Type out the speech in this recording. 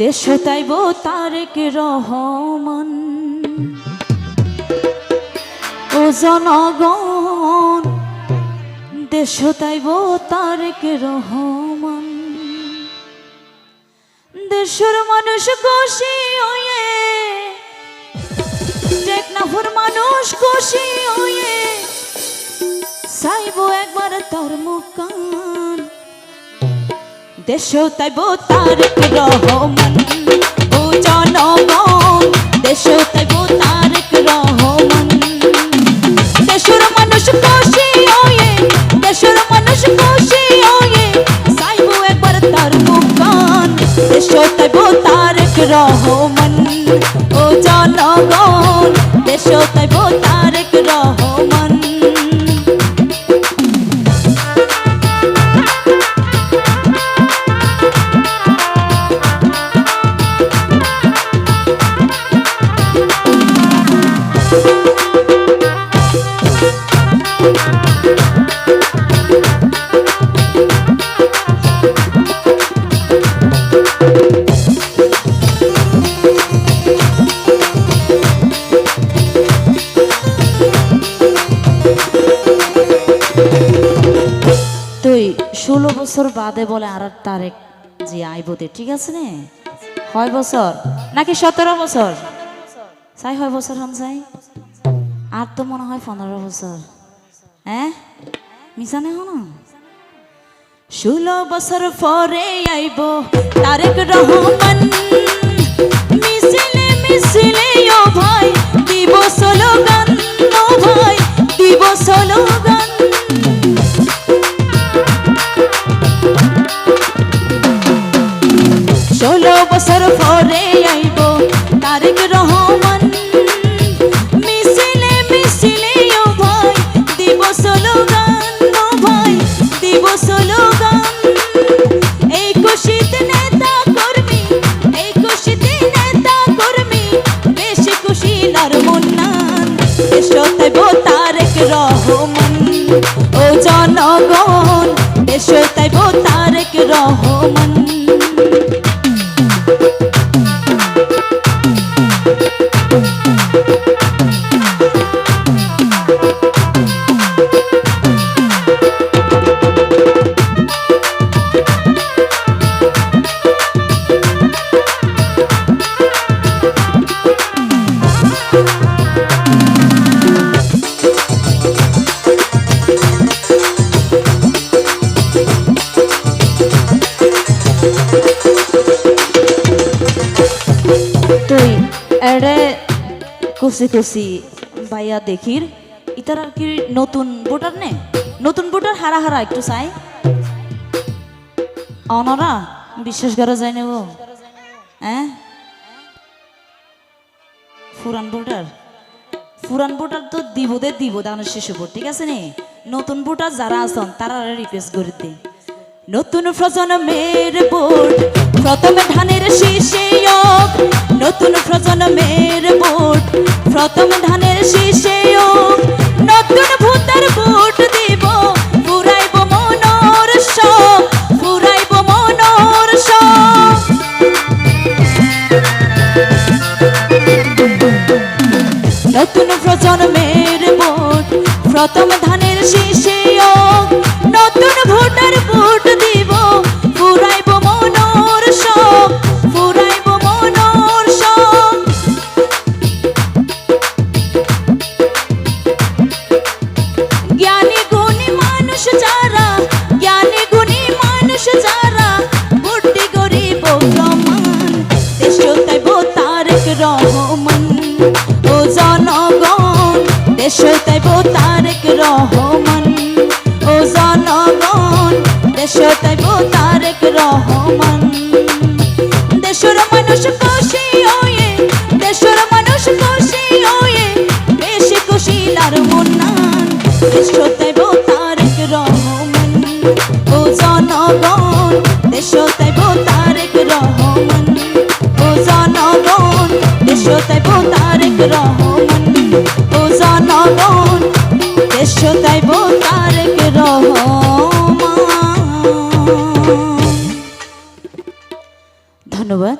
দেশ তাইব তারেক রহমান। ও জনগণ, দেশ তাইব তারেক রহমান। দেশের মানুষ খুশি হয়ে, টেকনাফুর মানুষ খুশি হয়ে, চাইব একবার তার মুকান দেশ তাইব তারেক রহমান। ও জনগণ, দেশ তাইব তারেক রহমান। দেশের মানুষ খুশি হয়ে, দেশের মানুষ খুশি হয়ে চাইব একবার তার মুকান দেশ তাইব তারেক রহমান। ও জনগণ, দেশ তাইব ষোলো বছর বাদে বলে আর তারেক যে আইবতে, ঠিক আছে নে? হয় বছর? নাকি সতেরো বছর? চাই হয় বছর হন চাই আর তো মনে হয় পনেরো বছর। হ্যাঁ? মিশানে হন? ষোলো বছর পরে আইব তারেক রহমান। জনগণ দেশ তাইব কুসি কুসি বাইয়া দেখির। ইতার আর কি নতুন ভোটার নে? নতুন ভোটার হারা হারা একটু চাই। অনরা, বিশ্বাস করা যায় নেব হ্যাঁ ফুরান ভোটার? ফুরান ভোটার তো দিব দে দিব দানের শিশু ভোট, ঠিক আছে নে? নতুন ভোটার যারা আছেন, তারা রিকোয়েস্ট করে দে। নতুন প্রজন্মের ভোট, প্রথমে ধানের যোগ। নতুন প্রজন্মের প্রথম ধানের শীষে নতুন ভূতার ভোট দিব। ফুরাইব মনোর সব ফুরাইব মনর সব নতুন প্রজন্মের ভোট প্রথম ধানের শীষে রহমান ও জনগণ দেশ তাইব তারেক রহমান। ও জনগণ দেশ তাইব তারেক রহমান। রহমান। ও জনগণ দেশ তাইব তারেক রহমান ধন্যবাদ।